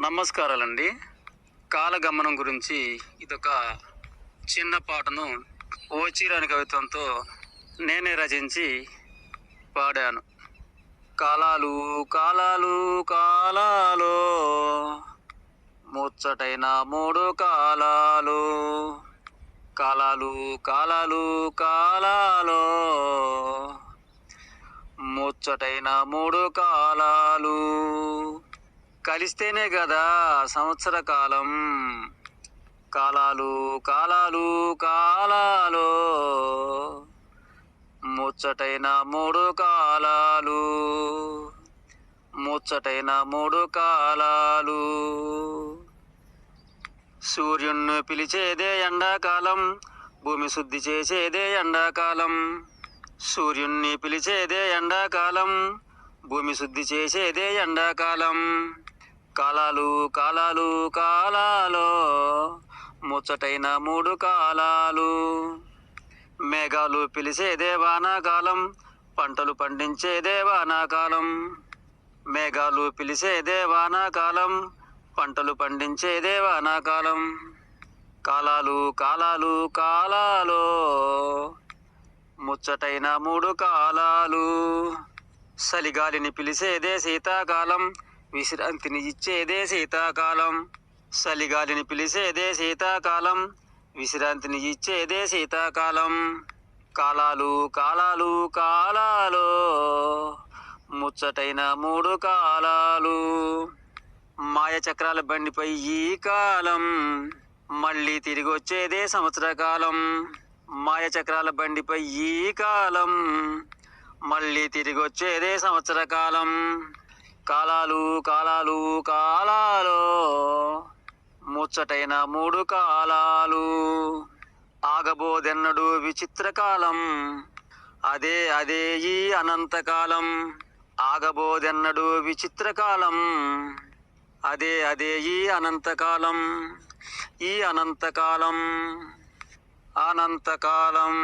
నమస్కారాలండి. కాలగమనం గురించి ఇదొక చిన్న పాటను ఓచిరాని కవిత్వంతో నేనే రచించి పాడాను. కాలాలు కాలాలు కాలాలు ముచ్చటైన మూడు కాలాలు. కాలాలు కాలాలు కాలాలు ముచ్చటైన మూడు కాలాలు. కలిస్తేనే కదా సంవత్సర కాలం. కాలాలు కాలాలు కాలాలు. ముచ్చటైన మూడు కాలాలు. ముచ్చటైన మూడు కాలాలు. సూర్యుణ్ణి పిలిచేదే ఎండాకాలం. భూమి శుద్ధి చేసేదే ఎండాకాలం. సూర్యుణ్ణి పిలిచేదే ఎండాకాలం. భూమి శుద్ధి చేసేదే ఎండాకాలం. కాలాలు కాలాలు కాలాలో ముచ్చటైన మూడు కాలాలు. మేఘాలు పిలిచేదే వానాకాలం పంటలు పండించేదే వానాకాలం మేఘాలు పిలిచేదే వానాకాలం పంటలు పండించేదే వానాకాలం కాలాలు కాలాలు కాలాలో ముచ్చటైన మూడు కాలాలు. చలిగాలిని పిలిచేదే శీతాకాలం విశ్రాంతిని ఇచ్చేదే శీతాకాలం. చలిగాలిని పిలిచేదే శీతాకాలం. విశ్రాంతిని ఇచ్చేదే శీతాకాలం. కాలాలు కాలాలు కాలాలు. ముచ్చటైన మూడు కాలాలు. మాయ చక్రాల బండిపై ఈ కాలం. మళ్ళీ తిరిగి వచ్చేదే సంవత్సర కాలం మాయ చక్రాల బండిపై ఈ కాలం. మళ్ళీ తిరిగి వచ్చేదే సంవత్సర కాలం కాలాలు కాలాలు కాలాలు. ముచ్చటైన మూడు కాలాలు. ఆగబోదెన్నడు విచిత్రకాలం. అదే అదే ఈ అనంతకాలం. ఆగబోదెన్నడు విచిత్రకాలం. అదే అదే ఈ అనంతకాలం. ఈ అనంతకాలం. అనంతకాలం.